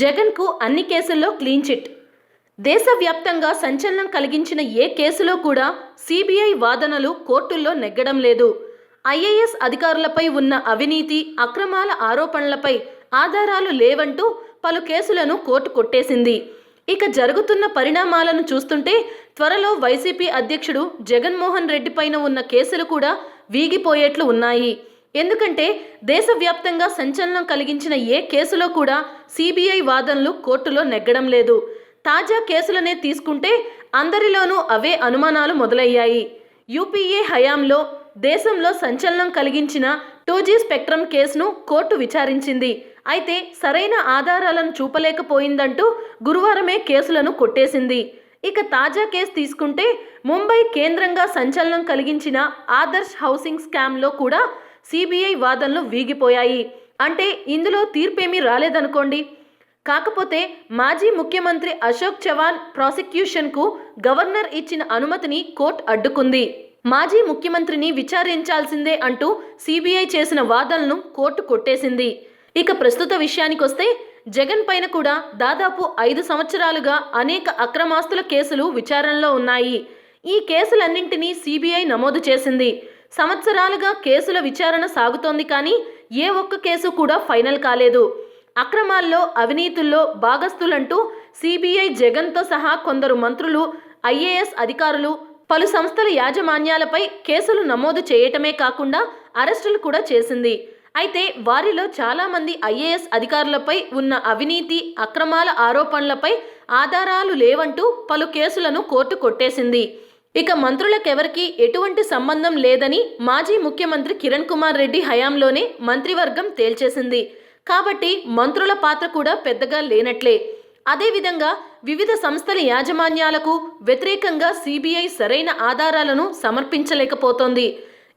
జగన్కు అన్ని కేసుల్లో క్లీన్ చిట్. దేశవ్యాప్తంగా సంచలనం కలిగించిన ఏ కేసులో కూడా సిబిఐ వాదనలు కోర్టుల్లో నెగ్గడం లేదు. ఐఏఎస్ అధికారులపై ఉన్న అవినీతి అక్రమాల ఆరోపణలపై ఆధారాలు లేవంటూ పలు కేసులను కోర్టు కొట్టేసింది. ఇక జరుగుతున్న పరిణామాలను చూస్తుంటే త్వరలో వైసీపీ అధ్యక్షుడు జగన్మోహన్ రెడ్డి పైన ఉన్న కేసులు కూడా వీగిపోయేట్లు ఉన్నాయి. ఎందుకంటే దేశవ్యాప్తంగా సంచలనం కలిగించిన ఏ కేసులో కూడా సిబిఐ వాదనలు కోర్టులో నెగ్గడం లేదు. తాజా కేసులనే తీసుకుంటే అందరిలోనూ అవే అనుమానాలు మొదలయ్యాయి. యూపీఏ హయాంలో దేశంలో సంచలనం కలిగించిన టూ జీ స్పెక్ట్రమ్ కేసును కోర్టు విచారించింది. అయితే సరైన ఆధారాలను చూపలేకపోయిందంటూ గురువారమే కేసులను కొట్టేసింది. ఇక తాజా కేసు తీసుకుంటే ముంబై కేంద్రంగా సంచలనం కలిగించిన ఆదర్శ్ హౌసింగ్ స్కామ్లో కూడా సిబిఐ వాదనలు వీగిపోయాయి. అంటే ఇందులో తీర్పేమీ రాలేదనుకోండి. కాకపోతే మాజీ ముఖ్యమంత్రి అశోక్ చవాన్ ప్రాసిక్యూషన్కు గవర్నర్ ఇచ్చిన అనుమతిని కోర్టు అడ్డుకుంది. మాజీ ముఖ్యమంత్రిని విచారించాల్సిందే అంటూ సిబిఐ చేసిన వాదనలను కోర్టు కొట్టేసింది. ఇక ప్రస్తుత విషయానికొస్తే జగన్ పైన కూడా దాదాపు ఐదు సంవత్సరాలుగా అనేక అక్రమాస్తుల కేసులు విచారణలో ఉన్నాయి. ఈ కేసులన్నింటినీ సిబిఐ నమోదు చేసింది. సంవత్సరాలుగా కేసుల విచారణ సాగుతోంది కానీ ఏ ఒక్క కేసు కూడా ఫైనల్ కాలేదు. అక్రమాల్లో అవినీతుల్లో భాగస్తులంటూ సిబిఐ జగన్తో సహా కొందరు మంత్రులు ఐఏఎస్ అధికారులు పలు సంస్థల యాజమాన్యాలపై కేసులు నమోదు చేయటమే కాకుండా అరెస్టులు కూడా చేసింది. అయితే వారిలో చాలామంది ఐఏఎస్ అధికారులపై ఉన్న అవినీతి అక్రమాల ఆరోపణలపై ఆధారాలు లేవంటూ పలు కేసులను కోర్టు కొట్టేసింది. ఇక మంత్రులకెవరికి ఎటువంటి సంబంధం లేదని మాజీ ముఖ్యమంత్రి కిరణ్ కుమార్ రెడ్డి హయాంలోనే మంత్రివర్గం తేల్చేసింది. కాబట్టి మంత్రుల పాత్ర కూడా పెద్దగా లేనట్లే. అదేవిధంగా వివిధ సంస్థల యాజమాన్యాలకు వ్యతిరేకంగా సిబిఐ సరైన ఆధారాలను సమర్పించలేకపోతోంది.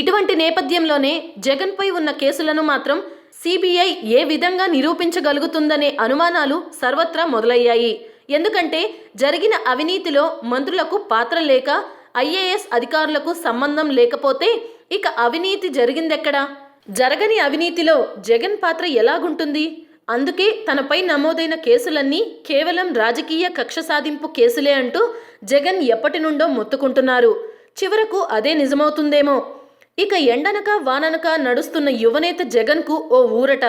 ఇటువంటి నేపథ్యంలోనే జగన్పై ఉన్న కేసులను మాత్రం సిబిఐ ఏ విధంగా నిరూపించగలుగుతుందనే అనుమానాలు సర్వత్రా మొదలయ్యాయి. ఎందుకంటే జరిగిన అవినీతిలో మంత్రులకు పాత్ర లేక ఐఏఎస్ అధికారులకు సంబంధం లేకపోతే ఇక అవినీతి జరిగిందెక్కడా? జరగని అవినీతిలో జగన్ పాత్ర ఎలాగుంటుంది? అందుకే తనపై నమోదైన కేసులన్నీ కేవలం రాజకీయ కక్ష సాధింపు కేసులే అంటూ జగన్ ఎప్పటి నుండో మొత్తుకుంటున్నారు. చివరకు అదే నిజమవుతుందేమో? ఇక ఎండనక వాననక నడుస్తున్న యువనేత జగన్కు ఓ ఊరట.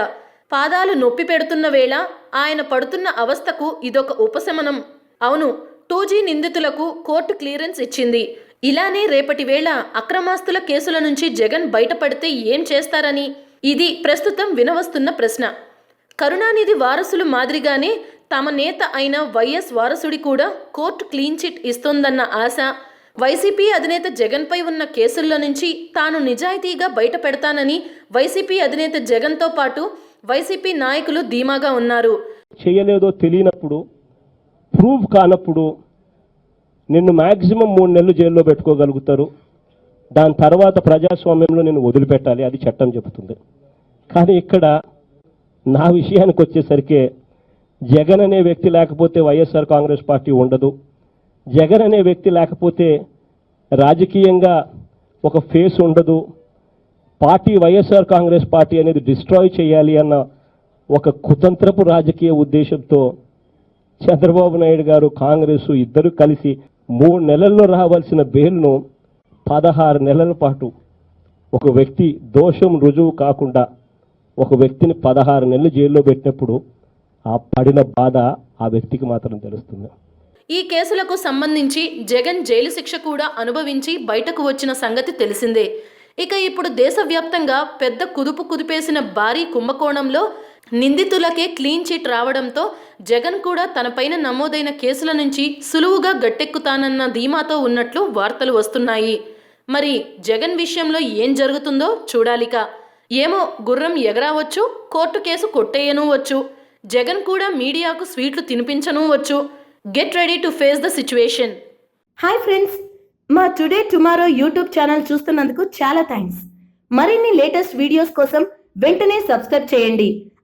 పాదాలు నొప్పి పెడుతున్న వేళ ఆయన పడుతున్న అవస్థకు ఇదొక ఉపశమనం. అవును టూ జీ నిందితులకు కోర్టు క్లియరెన్స్ ఇచ్చింది. ఇలానే రేపటి వేళ అక్రమాస్తుల కేసుల నుంచి జగన్ బయటపడితే ఏం చేస్తారని ఇది ప్రస్తుతం వినవస్తున్న ప్రశ్న. కరుణానిధి వారసులు మాదిరిగానే తమ నేత అయిన వైఎస్ వారసుడి కూడా కోర్టు క్లీన్ చిట్ ఇస్తోందన్న ఆశ. వైసీపీ అధినేత జగన్పై ఉన్న కేసుల్లో నుంచి తాను నిజాయితీగా బయటపెడతానని వైసీపీ అధినేత జగన్తో పాటు వైసీపీ నాయకులు ధీమాగా ఉన్నారు. చేయలేదో తెలియనప్పుడు ప్రూవ్ కానప్పుడు నిన్ను మ్యాక్సిమం మూడు నెలలు జైల్లో పెట్టుకోగలుగుతారు. దాని తర్వాత ప్రజాస్వామ్యంలో నేను వదిలిపెట్టాలి. అది చట్టం చెబుతుంది. కానీ ఇక్కడ నా విషయానికి వచ్చేసరికి జగన్ అనే వ్యక్తి లేకపోతే వైఎస్ఆర్ కాంగ్రెస్ పార్టీ ఉండదు. జగన్ అనే వ్యక్తి లేకపోతే రాజకీయంగా ఒక ఫేస్ ఉండదు. పార్టీ వైఎస్ఆర్ కాంగ్రెస్ పార్టీ అనేది డిస్ట్రాయ్ చేయాలి అన్న ఒక కుతంత్రపు రాజకీయ ఉద్దేశంతో చంద్రబాబు నాయుడు గారు కాంగ్రెస్ ఇద్దరు కలిసి మూడు నెలల్లో రావాల్సిన బెయిల్ను పదహారు నెలల పాటు ఒక వ్యక్తి దోషం రుజువు కాకుండా ఒక వ్యక్తిని పదహారు నెలలు జైల్లో పెట్టినప్పుడు ఆ పడిన బాధ ఆ వ్యక్తికి మాత్రం తెలుస్తుంది. ఈ కేసులకు సంబంధించి జగన్ జైలు శిక్ష కూడా అనుభవించి బయటకు వచ్చిన సంగతి తెలిసిందే. ఇక ఇప్పుడు దేశవ్యాప్తంగా పెద్ద కుదుపు కుదిపేసిన భారీ కుంభకోణంలో నిందితులకే క్లీన్ చిట్ రావడంతో జగన్ కూడా తనపైన నమోదైన కేసుల నుంచి సులువుగా గట్టెక్కుతానన్న ధీమాతో ఉన్నట్లు వార్తలు వస్తున్నాయి. మరి జగన్ విషయంలో ఏం జరుగుతుందో చూడాలిక. ఏమో గుర్రం ఎగరావచ్చు కోర్టు కేసు కొట్టేయనూ వచ్చు జగన్ కూడా మీడియాకు స్వీట్లు తినిపించను వచ్చు get ready to face the situation. Hi friends మా టుడే టుమారో యూట్యూబ్ ఛానల్ చూస్తున్నందుకు చాలా థ్యాంక్స్. మరిన్ని లేటెస్ట్ వీడియోస్ కోసం వెంటనే సబ్స్క్రైబ్ చేయండి.